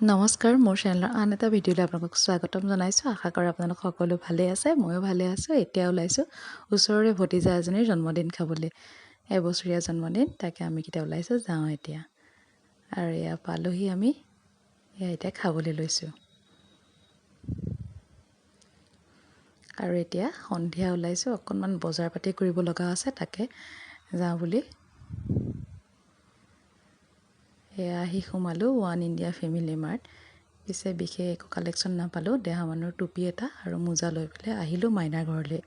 নমস্কাৰ মোৰ চেনেলৰ আন এটা ভিডিঅ'লৈ আপোনালোকক স্বাগতম জনাইছোঁ। আশা কৰোঁ আপোনালোক সকলো ভালেই আছে ময়ো ভালে আছোঁ। এতিয়া ওলাইছোঁ ওচৰৰে ভতিজা এজনীৰ জন্মদিন খাবলৈ। এবছৰীয়া জন্মদিন তাকে আমি কেতিয়া ওলাইছোঁ যাওঁ এতিয়া। আৰু এয়া পালোহি আমি এয়া এতিয়া খাবলৈ লৈছোঁ। আৰু এতিয়া সন্ধিয়া ওলাইছোঁ অকণমান বজাৰ পাতি কৰিব লগা আছে তাকে যাওঁ বুলি। এয়া আহি সোমালোঁ ওৱান ইণ্ডিয়া ফেমিলি মাৰ্ট পিছে বিশেষ একো কালেকশ্যন নাপালোঁ দেহা মানুহৰ টুপি এটা আৰু মোজা লৈ পেলাই আহিলোঁ মাইনাৰ ঘৰলৈ।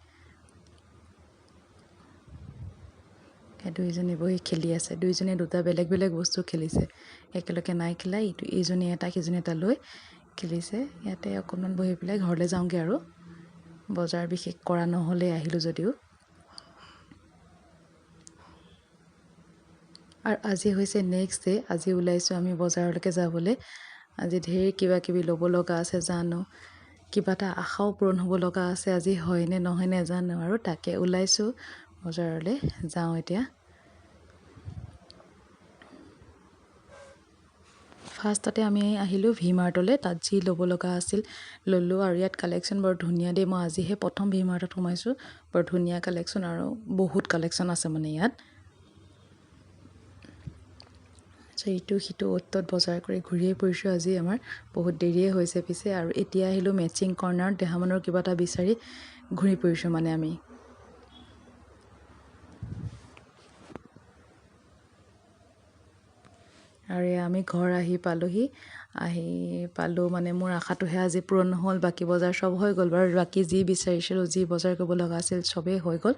দুইজনী বহি খেলি আছে। দুইজনীয়ে দুটা বেলেগ বেলেগ বস্তু খেলিছে। একেলগে নাই খেলা ইটো ইজনী এটা সিজনী এটা লৈ খেলিছে। ইয়াতে অকণমান বহি পেলাই ঘৰলৈ যাওঁগৈ আৰু। বজাৰ বিশেষ কৰা নহ'লেই আহিলোঁ যদিও। আৰু আজি হৈছে নেক্সট ডে' আজি ওলাইছোঁ আমি বজাৰলৈকে যাবলৈ। আজি ঢেৰ কিবা কিবি ল'ব লগা আছে জানো। কিবা এটা আশাও পূৰণ হ'ব লগা আছে আজি হয়নে নহয় নেজানো আৰু তাকে ওলাইছোঁ বজাৰলৈ যাওঁ এতিয়া। ফাৰ্ষ্টতে আমি আহিলোঁ ভি মাৰ্টলৈ তাত যি ল'ব লগা আছিল ল'লোঁ আৰু ইয়াত কালেকশ্যন বৰ ধুনীয়া দেই মই আজিহে প্ৰথম ভি মাৰ্টত সোমাইছোঁ বৰ ধুনীয়া কালেকশ্যন আৰু বহুত কালেকশ্যন আছে মানে ইয়াত। চ' ইটো সিটো অ'ত ত'ত বজাৰ কৰি ঘূৰিয়ে ফুৰিছোঁ আজি। আমাৰ বহুত দেৰিয়ে হৈছে পিছে আৰু এতিয়া আহিলোঁ মেচিং কৰ্ণাৰত দেহামানৰ কিবা এটা বিচাৰি ঘূৰি ফুৰিছোঁ মানে আমি। আৰু আমি ঘৰ আহি পালোহি। আহি পালোঁ মানে মোৰ আশাটোহে আজি পূৰণ নহ'ল বাকী বজাৰ চব হৈ গ'ল বাৰু। বাকী যি বিচাৰিছিলোঁ যি বজাৰ কৰিব লগা আছিল চবেই হৈ গ'ল।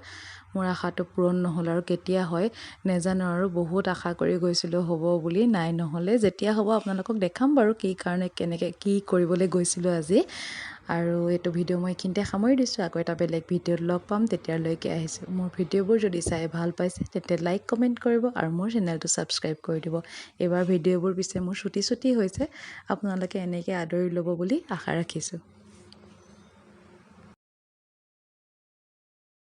মোৰ আশাটো পূৰণ নহ'ল আৰু কেতিয়া হয় নেজানো আৰু বহুত আশা কৰি গৈছিলোঁ হ'ব বুলি নাই নহ'লে। যেতিয়া হ'ব আপোনালোকক দেখাম বাৰু কি কাৰণে কেনেকৈ কি কৰিবলৈ গৈছিলোঁ আজি। আৰু এইটো ভিডিঅ' মই এইখিনিতে সামৰি দিছোঁ। আকৌ এটা বেলেগ ভিডিঅ'ত লগ পাম তেতিয়ালৈকে আহিছোঁ। মোৰ ভিডিঅ'বোৰ যদি চাই ভাল পাইছে তেন্তে লাইক কমেণ্ট কৰিব আৰু মোৰ চেনেলটো ছাবস্ক্ৰাইব কৰি দিব। এইবাৰ ভিডিঅ'বোৰ পিছে মোৰ চুটি চুটি হৈছে। আপোনালোকে এনেকৈ আদৰি ল'ব বুলি আশা ৰাখিছোঁ।